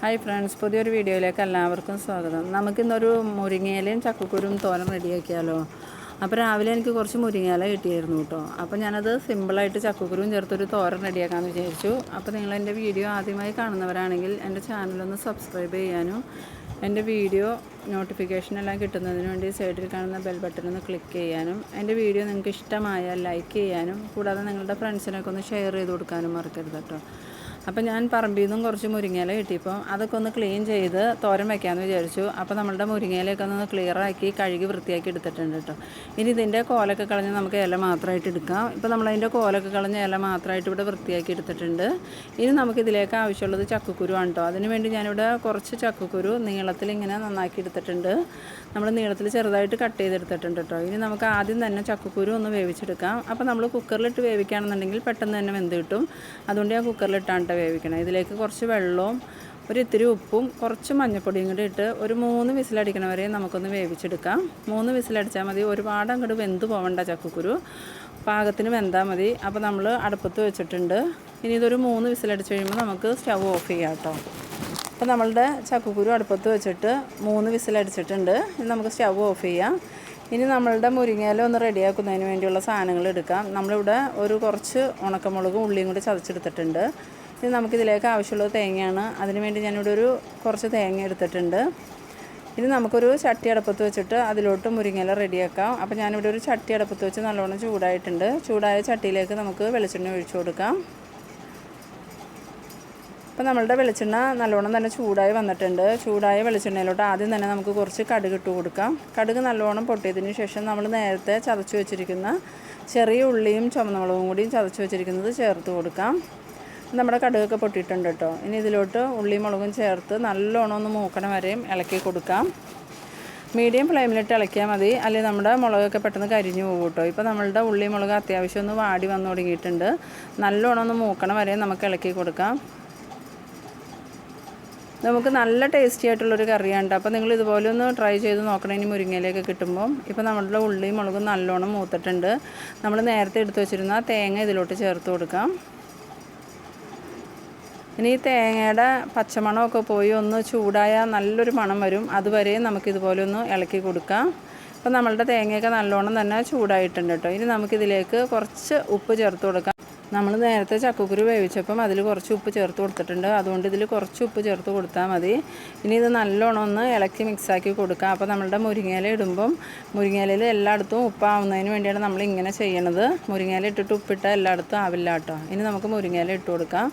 Hi friends പുതിയൊരു വീഡിയോയിലേക്ക് എല്ലാവർക്കും സ്വാഗതം. നമുക്കിന്നൊരു മുരിങ്ങയിലയും ചക്കക്കുരും തോരൻ റെഡിയാക്കിയാലോ? അപ്പോൾ രാവിലെ എനിക്ക് കുറച്ച് മുരിങ്ങയില കിട്ടിയായിരുന്നു കേട്ടോ. അപ്പോൾ ഞാനത് സിമ്പിളായിട്ട് ചക്കക്കുരും ചേർത്തൊരു തോരൻ റെഡിയാക്കാമെന്ന് വിചാരിച്ചു. അപ്പോൾ നിങ്ങൾ എന്റെ വീഡിയോ ആദ്യമായി കാണുന്നവരാണെങ്കിൽ എന്റെ ചാനലൊന്ന് സബ്സ്ക്രൈബ് ചെയ്യാനും എന്റെ വീഡിയോ നോട്ടിഫിക്കേഷനെല്ലാം കിട്ടുന്നതിന് വേണ്ടി സൈഡിൽ കാണുന്ന ബെൽ ബട്ടൺ ഒന്ന് ക്ലിക്ക് ചെയ്യാനും എന്റെ വീഡിയോ നിങ്ങൾക്ക് ഇഷ്ടമായാൽ ലൈക്ക് ചെയ്യാനും കൂടാതെ നിങ്ങളുടെ ഫ്രണ്ട്സിനൊക്കെ ഒന്ന് ഷെയർ ചെയ്ത് കൊടുക്കാനും മറക്കരുത് കേട്ടോ. അപ്പോൾ ഞാൻ പറമ്പിൽ നിന്നും കുറച്ച് മുരിങ്ങയില കിട്ടിയപ്പോൾ അതൊക്കെ ഒന്ന് ക്ലീൻ ചെയ്ത് തോരൻ വയ്ക്കാമെന്ന് വിചാരിച്ചു. അപ്പോൾ നമ്മളുടെ മുരിങ്ങയിലൊക്കെ ഒന്ന് ക്ലിയറാക്കി കഴുകി വൃത്തിയാക്കി എടുത്തിട്ടുണ്ട് കേട്ടോ. ഇനി ഇതിന്റെ കോലൊക്കെ കളഞ്ഞ് നമുക്ക് ഇല മാത്രമായിട്ട് എടുക്കാം. ഇപ്പോൾ നമ്മളതിന്റെ കോലൊക്കെ കളഞ്ഞ് ഇല മാത്രമായിട്ട് ഇവിടെ വൃത്തിയാക്കി എടുത്തിട്ടുണ്ട്. ഇനി നമുക്ക് ഇതിലേക്ക് ആവശ്യമുള്ളത് ചക്കക്കുരു ആണ് കേട്ടോ. അതിന് വേണ്ടി ഞാനിവിടെ കുറച്ച് ചക്കക്കുരു നീളത്തിൽ ഇങ്ങനെ നന്നാക്കി എടുത്തിട്ടുണ്ട്. നമ്മൾ നീളത്തിൽ ചെറുതായിട്ട് കട്ട് ചെയ്തെടുത്തിട്ടുണ്ട് കേട്ടോ. ഇനി നമുക്ക് ആദ്യം തന്നെ ചക്കക്കുരു ഒന്ന് വേവിച്ചെടുക്കാം. അപ്പോൾ നമ്മൾ കുക്കറിലിട്ട് വേവിക്കുകയാണെന്നുണ്ടെങ്കിൽ പെട്ടെന്ന് തന്നെ വെന്ത് കിട്ടും. അതുകൊണ്ട് ഞാൻ കുക്കറിലിട്ടാണ് വേവിക്കണം. ഇതിലേക്ക് കുറച്ച് വെള്ളവും ഒരു ഇത്തിരി ഉപ്പും കുറച്ച് മഞ്ഞൾപ്പൊടിയും കൂടി ഇട്ട് ഒരു മൂന്ന് വിസിലടിക്കണ വരെ നമുക്കൊന്ന് വേവിച്ചെടുക്കാം. മൂന്ന് വിസിലടിച്ചാൽ മതി. ഒരുപാട് അങ്ങോട്ട് വെന്ത് പോകണ്ട ചക്കക്കുരു. പാകത്തിന് വെന്താൽ മതി. അപ്പോൾ നമ്മൾ അടുപ്പത്ത് വെച്ചിട്ടുണ്ട്. ഇനി ഇതൊരു മൂന്ന് വിസിലടിച്ച് കഴിയുമ്പോൾ നമുക്ക് സ്റ്റവ് ഓഫ് ചെയ്യാം കേട്ടോ. അപ്പോൾ നമ്മളുടെ ചക്കക്കുരു അടുപ്പത്ത് വെച്ചിട്ട് മൂന്ന് വിസിലടിച്ചിട്ടുണ്ട്. ഇനി നമുക്ക് സ്റ്റവ് ഓഫ് ചെയ്യാം. ഇനി നമ്മളുടെ മുരിങ്ങയില ഒന്ന് റെഡിയാക്കുന്നതിന് വേണ്ടിയുള്ള സാധനങ്ങൾ എടുക്കാം. നമ്മളിവിടെ ഒരു കുറച്ച് ഉണക്കമുളകും ഉള്ളിയും കൂടി ചതച്ചെടുത്തിട്ടുണ്ട്. ഇനി നമുക്കിതിലേക്ക് ആവശ്യമുള്ളത് തേങ്ങയാണ്. അതിന് വേണ്ടി ഞാനിവിടെ ഒരു കുറച്ച് തേങ്ങ എടുത്തിട്ടുണ്ട്. ഇനി നമുക്കൊരു ചട്ടി അടപ്പത്ത് വെച്ചിട്ട് അതിലോട്ട് മുരിങ്ങയില റെഡിയാക്കാം. അപ്പോൾ ഞാനിവിടെ ഒരു ചട്ടി അടപ്പത്ത് വെച്ച് നല്ലോണം ചൂടായിട്ടുണ്ട്. ചൂടായ ചട്ടിയിലേക്ക് നമുക്ക് വെളിച്ചെണ്ണ ഒഴിച്ചു കൊടുക്കാം. അപ്പോൾ നമ്മളുടെ വെളിച്ചെണ്ണ നല്ലോണം തന്നെ ചൂടായി വന്നിട്ടുണ്ട്. ചൂടായ വെളിച്ചെണ്ണയിലോട്ട് ആദ്യം തന്നെ നമുക്ക് കുറച്ച് കടുക് ഇട്ട് കൊടുക്കാം. കടുക് നല്ലോണം പൊട്ടിയതിന് ശേഷം നമ്മൾ നേരത്തെ ചതച്ച് വെച്ചിരിക്കുന്ന ചെറിയ ഉള്ളിയും ചുമന്നമുളകും കൂടിയും ചതച്ച് വെച്ചിരിക്കുന്നത് ചേർത്ത് കൊടുക്കാം. നമ്മുടെ കടുകൊക്കെ പൊട്ടിയിട്ടുണ്ട് കേട്ടോ. ഇനി ഇതിലോട്ട് ഉള്ളിയും മുളകും ചേർത്ത് നല്ലോണം ഒന്ന് മൂക്കണ വരെയും ഇളക്കി കൊടുക്കാം. മീഡിയം ഫ്ലെയിമിലിട്ട് ഇളക്കിയാൽ മതി. അല്ലെങ്കിൽ നമ്മുടെ മുളകൊക്കെ പെട്ടെന്ന് കരിഞ്ഞു പോകും കേട്ടോ. ഇപ്പോൾ നമ്മളുടെ ഉള്ളി മുളക് അത്യാവശ്യം ഒന്ന് വാടി വന്നു തുടങ്ങിയിട്ടുണ്ട്. നല്ലോണം ഒന്ന് മൂക്കണ വരെയും നമുക്ക് ഇളക്കി കൊടുക്കാം. നമുക്ക് നല്ല ടേസ്റ്റി ആയിട്ടുള്ളൊരു കറിയാണ് അപ്പോൾ നിങ്ങൾ ഇതുപോലെ ഒന്ന് ട്രൈ ചെയ്ത് നോക്കണം. ഇനി മുരിങ്ങയിലേക്ക് കിട്ടുമ്പോൾ ഇപ്പോൾ നമ്മളുടെ ഉള്ളിയും മുളകും നല്ലോണം മൂത്തിട്ടുണ്ട്. നമ്മൾ നേരത്തെ എടുത്തു വെച്ചിരുന്ന തേങ്ങ ഇതിലോട്ട് ചേർത്ത് കൊടുക്കാം. ഇനി ഈ തേങ്ങയുടെ പച്ചമണമൊക്കെ പോയി ഒന്ന് ചൂടായ നല്ലൊരു മണം വരും. അതുവരെ നമുക്കിതുപോലെ ഒന്ന് ഇളക്കി കൊടുക്കാം. അപ്പോൾ നമ്മളുടെ തേങ്ങയൊക്കെ നല്ലോണം തന്നെ ചൂടായിട്ടുണ്ട് കേട്ടോ. ഇനി നമുക്കിതിലേക്ക് കുറച്ച് ഉപ്പ് ചേർത്ത് കൊടുക്കാം. നമ്മൾ നേരത്തെ ചക്കക്കുരു വേവിച്ചപ്പം അതിൽ കുറച്ച് ഉപ്പ് ചേർത്ത് കൊടുത്തിട്ടുണ്ട്. അതുകൊണ്ട് ഇതിൽ കുറച്ച് ഉപ്പ് ചേർത്ത് കൊടുത്താൽ മതി. ഇനി ഇത് നല്ലോണം ഒന്ന് ഇളക്കി മിക്സാക്കി കൊടുക്കുക അപ്പോൾ നമ്മളുടെ മുരിങ്ങയില ഇടുമ്പം മുരിങ്ങയിലയിൽ എല്ലായിടത്തും ഉപ്പാവുന്നതിന് വേണ്ടിയാണ് നമ്മൾ ഇങ്ങനെ ചെയ്യണത്. മുരിങ്ങയില ഇട്ടിട്ട് ഉപ്പിട്ട എല്ലായിടത്തും ആവില്ല കേട്ടോ. ഇനി നമുക്ക് മുരിങ്ങയില ഇട്ട് കൊടുക്കാം.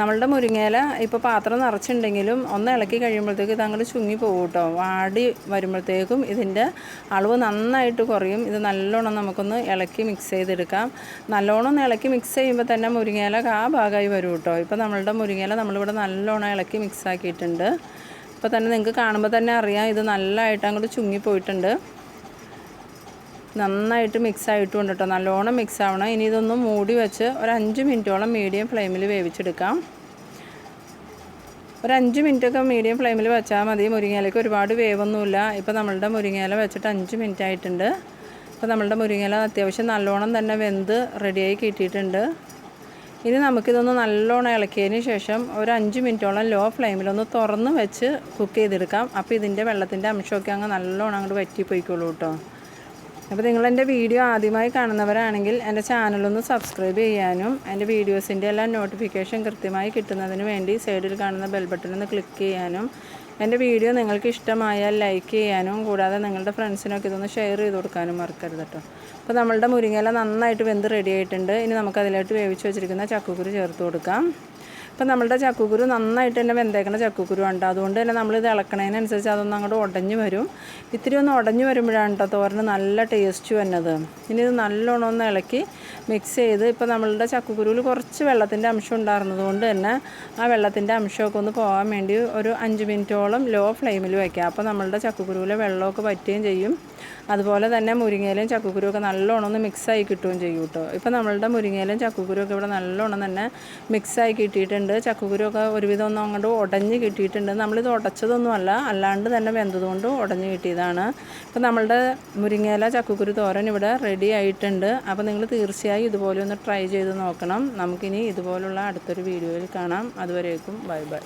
നമ്മളുടെ മുരിങ്ങയില ഇപ്പോൾ പാത്രം നിറച്ചിട്ടുണ്ടെങ്കിലും ഒന്ന് ഇളക്കി കഴിയുമ്പോഴത്തേക്ക് ഇത് ചുങ്ങി പോകും കേട്ടോ. വാടി വരുമ്പോഴത്തേക്കും ഇതിന്റെ അളവ് നന്നായിട്ട് കുറയും. ഇത് നല്ലോണം നമുക്കൊന്ന് ഇളക്കി മിക്സ് ചെയ്തെടുക്കാം. നല്ലോണം ഒന്ന് ഇളക്കി മിക്സ് ചെയ്യുമ്പോൾ കഴിയുമ്പോൾ തന്നെ മുരിങ്ങയില ആ ഭാഗമായി വരും കേട്ടോ ഇപ്പോൾ നമ്മളുടെ മുരിങ്ങയില നമ്മളിവിടെ നല്ലോണം ഇളക്കി മിക്സ് ആക്കിയിട്ടുണ്ട്. ഇപ്പോൾ തന്നെ നിങ്ങൾക്ക് കാണുമ്പോൾ തന്നെ അറിയാം ഇത് നല്ലതായിട്ട് അങ്ങോട്ട് ചുങ്ങിപ്പോയിട്ടുണ്ട് നന്നായിട്ട് മിക്സ് ആയിട്ടുണ്ട് കേട്ടോ നല്ലോണം മിക്സ് ആവണം. ഇനി ഇതൊന്ന് മൂടി വെച്ച് ഒരു അഞ്ച് മിനിറ്റോളം മീഡിയം ഫ്ലെയിമിൽ വേവിച്ചെടുക്കാം. ഒരു അഞ്ച് മിനിറ്റൊക്കെ മീഡിയം ഫ്ലെയിമിൽ വെച്ചാൽ മതി. മുരിങ്ങയിലേക്ക് ഒരുപാട് വേവൊന്നുമില്ല. ഇപ്പോൾ നമ്മളുടെ മുരിങ്ങയില വെച്ചിട്ട് അഞ്ച് മിനിറ്റ് ആയിട്ടുണ്ട് ഇപ്പോൾ നമ്മളുടെ മുരിങ്ങയില അത്യാവശ്യം നല്ലോണം തന്നെ വെന്ത് റെഡിയായി കിട്ടിയിട്ടുണ്ട്. ഇനി നമുക്കിതൊന്ന് നല്ലോണം ഇളക്കിയതിന് ശേഷം ഒരു അഞ്ച് മിനിറ്റോളം ലോ ഫ്ലെയിമിലൊന്ന് തുറന്ന് വെച്ച് കുക്ക് ചെയ്തെടുക്കാം. അപ്പോൾ ഇതിന്റെ വെള്ളത്തിന്റെ അംശമൊക്കെ അങ്ങ് നല്ലോണം അങ്ങോട്ട് വറ്റിപ്പോയിക്കോളൂ കേട്ടോ. അപ്പോൾ നിങ്ങൾ എന്റെ വീഡിയോ ആദ്യമായി കാണുന്നവരാണെങ്കിൽ എന്റെ ചാനലൊന്ന് സബ്സ്ക്രൈബ് ചെയ്യാനും എന്റെ വീഡിയോസിന്റെ എല്ലാ നോട്ടിഫിക്കേഷൻ കൃത്യമായി കിട്ടുന്നതിന് വേണ്ടി സൈഡിൽ കാണുന്ന ബെൽ ബട്ടൺ ഒന്ന് ക്ലിക്ക് ചെയ്യാനും എന്റെ വീഡിയോ നിങ്ങൾക്ക് ഇഷ്ടമായാൽ ലൈക്ക് ചെയ്യാനും കൂടാതെ നിങ്ങളുടെ ഫ്രണ്ട്സിനൊക്കെ ഇതൊന്ന് ഷെയർ ചെയ്ത് കൊടുക്കാനും മറക്കരുത് കേട്ടോ. അപ്പോൾ നമ്മളുടെ മുരിങ്ങയില നന്നായിട്ട് വെന്ത് റെഡി ആയിട്ടുണ്ട്. ഇനി നമുക്ക് അതിലോട്ട് വേവിച്ച് വെച്ചിരിക്കുന്ന ചക്കക്കുരു ചേർത്ത് കൊടുക്കാം. അപ്പോൾ നമ്മളുടെ ചക്കുക്കുരു നന്നായിട്ട് തന്നെ വെന്തേക്കണ ചക്കുക്കുരു ഉണ്ട് അതുകൊണ്ട് തന്നെ നമ്മൾ ഇത് ഇളക്കണതിനനുസരിച്ച് അതൊന്നും അങ്ങോട്ട് ഉടഞ്ഞു വരും. ഇത്തിരി ഒന്ന് ഉടഞ്ഞു വരുമ്പോഴാണ് കേട്ടോ തോരന് നല്ല ടേസ്റ്റ് വന്നത്. ഇനി ഇത് നല്ലോണം ഒന്ന് ഇളക്കി മിക്സ് ചെയ്ത് ഇപ്പോൾ നമ്മളുടെ ചക്കക്കുരുവിൽ കുറച്ച് വെള്ളത്തിന്റെ അംശം ഉണ്ടായിരുന്നത് കൊണ്ട് തന്നെ ആ വെള്ളത്തിന്റെ അംശമൊക്കെ ഒന്ന് പോകാൻ വേണ്ടി ഒരു അഞ്ച് മിനിറ്റോളം ലോ ഫ്ലെയിമിൽ വയ്ക്കുക അപ്പോൾ നമ്മളുടെ ചക്കക്കുരുവിലെ വെള്ളമൊക്കെ പറ്റുകയും ചെയ്യും. അതുപോലെ തന്നെ മുരിങ്ങയിലും ചക്കക്കുരുവൊക്കെ നല്ലോണം ഒന്ന് മിക്സായി കിട്ടുകയും ചെയ്യും കേട്ടോ. ഇപ്പോൾ നമ്മളുടെ മുരിങ്ങയിലും ചക്കക്കുരുവൊക്കെ ഇവിടെ നല്ലോണം തന്നെ മിക്സായി കിട്ടിയിട്ടുണ്ട്. ചക്കക്കുരുവൊക്കെ ഒരുവിധം ഒന്നും അങ്ങോട്ട് ഉടഞ്ഞ് കിട്ടിയിട്ടുണ്ട്. നമ്മളിത് ഉടച്ചതൊന്നുമല്ല അല്ലാണ്ട് തന്നെ വെന്തതുകൊണ്ട് ഉടഞ്ഞ് കിട്ടിയതാണ്. ഇപ്പോൾ നമ്മളുടെ മുരിങ്ങയില ചക്കക്കുരു തോരൻ ഇവിടെ റെഡി ആയിട്ടുണ്ട്. അപ്പോൾ നിങ്ങൾ തീർച്ചയായും ഇതുപോലെ ഒന്ന് ട്രൈ ചെയ്ത് നോക്കണം. നമുക്കിനി ഇതുപോലുള്ള അടുത്തൊരു വീഡിയോയിൽ കാണാം. അതുവരേക്കും ബൈ ബൈ.